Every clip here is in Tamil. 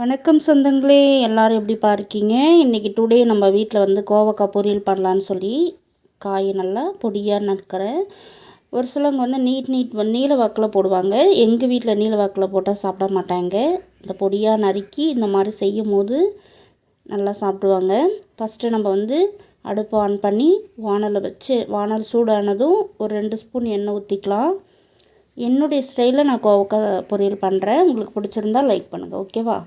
வணக்கம் சொந்தங்களே எல்லோரும் எப்படி இருக்கீங்க? இன்றைக்கி டுடே நம்ம வீட்டில் வந்து கோவக்காய் பொரியல் பண்ணலான்னு சொல்லி காய் நல்லா பொடியாக நறுக்கிறேன். ஒரு சிலவங்க வந்து நீட் நீட் நீல வாக்கில் போடுவாங்க. எங்கள் வீட்டில் நீல வாக்கில் போட்டால் சாப்பிட மாட்டாங்க. இந்த பொடியாக நறுக்கி இந்த மாதிரி செய்யும் போது நல்லா சாப்பிடுவாங்க. ஃபஸ்ட்டு நம்ம வந்து அடுப்பு ஆன் பண்ணி வானலை வச்சு வானல் சூடானதும் ஒரு ரெண்டு ஸ்பூன் எண்ணெய் ஊற்றிக்கலாம் என்னுடைய ஸ்டைலில் நான் கோவக்காய் பொரியல் பண்ணுறேன். உங்களுக்கு பிடிச்சிருந்தா லைக் பண்ணுங்கள் ஓகேவா?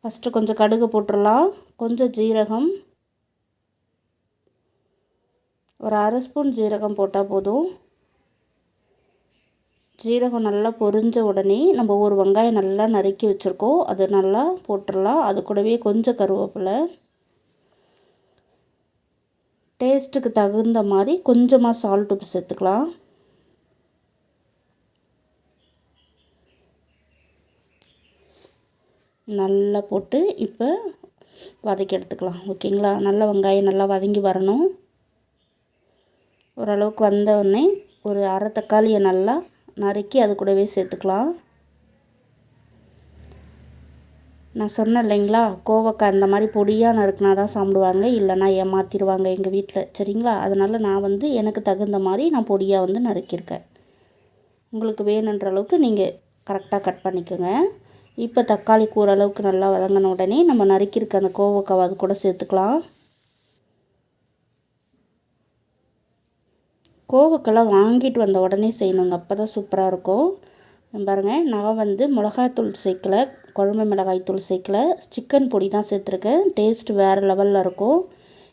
ஃபஸ்ட்டு கொஞ்சம் கடுகு போட்டுடலாம். கொஞ்சம் ஜீரகம். ஒரு அரை ஸ்பூன் ஜீரகம் போட்டால் போதும். ஜீரகம் நல்லா பொரிஞ்ச உடனே நம்ம ஒரு வெங்காயம் நல்லா நறுக்கி வச்சுருக்கோம். அது நல்லா போட்டுடலாம். அது கூடவே கொஞ்சம் கருவேப்பிலை. டேஸ்ட்டுக்கு தகுந்த மாதிரி கொஞ்சமாக சால்ட் உப்பு சேர்த்துக்கலாம். நல்லா போட்டு இப்போ வதக்கி எடுத்துக்கலாம் ஓகேங்களா? நல்லா வெங்காயம் நல்லா வதங்கி வரணும். ஓரளவுக்கு வந்தவுடனே ஒரு அரை தக்காளியை நல்லா நறுக்கி அது கூடவே சேர்த்துக்கலாம். நான் சொன்னேன் இல்லைங்களா கோவக்காய் இந்த மாதிரி பொடியாக நறுக்குனா தான் சாப்பிடுவாங்க இல்லைனா ஏமாற்றிடுவாங்க எங்கள் வீட்டில் சரிங்களா? அதனால் நான் வந்து எனக்கு தகுந்த மாதிரி நான் பொடியாக வந்து நறுக்கியிருக்கேன். உங்களுக்கு வேணுன்ற அளவுக்கு நீங்கள் கரெக்டாக கட் பண்ணிக்கோங்க. இப்போ தக்காளி கூற அளவுக்கு நல்லா வதங்கின உடனே நம்ம நறுக்கியிருக்க அந்த கோவக்காவை அது கூட சேர்த்துக்கலாம். கோவக்கெல்லாம் வாங்கிட்டு வந்த உடனே செய்யணுங்க. அப்போ தான் சூப்பராக இருக்கும் பாருங்கள் நான் வந்து மிளகாய்த்தூள் சேர்க்கலை குழம்பு மிளகாய் தூள் சேர்க்கல சிக்கன் பொடி தான் சேர்த்துருக்கேன். டேஸ்ட் வேறு லெவலில் இருக்கும்.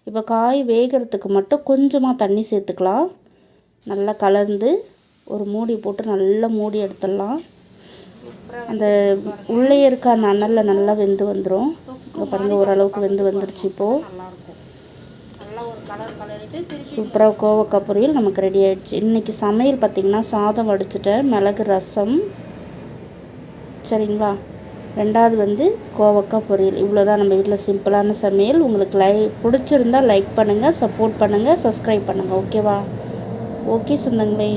இப்போ காய் வேகிறதுக்கு மட்டும் கொஞ்சமாக தண்ணி சேர்த்துக்கலாம். நல்லா கலந்து ஒரு மூடி போட்டு நல்லா மூடி எடுத்துடலாம். அந்த உள்ளே இருக்க அந்த அனலில் நல்லா வெந்து வந்துடும் இங்கே பாருங்கள் ஓரளவுக்கு வெந்து வந்துருச்சு இப்போது சூப்பராக கோவக்காய் பொரியல் நமக்கு ரெடி ஆகிடுச்சு இன்றைக்கி சமையல் பார்த்திங்கன்னா சாதம் வடிச்சிட்டேன் மிளகு ரசம். சரிங்களா? ரெண்டாவது வந்து கோவக்காய் பொரியல். இவ்வளோ தான் நம்ம வீட்டில் சிம்பிளான சமையல். உங்களுக்கு லை பிடிச்சிருந்தா லைக் பண்ணுங்கள் சப்போர்ட் பண்ணுங்கள் சப்ஸ்கிரைப் பண்ணுங்கள் ஓகேவா ஓகே சொந்தங்களே.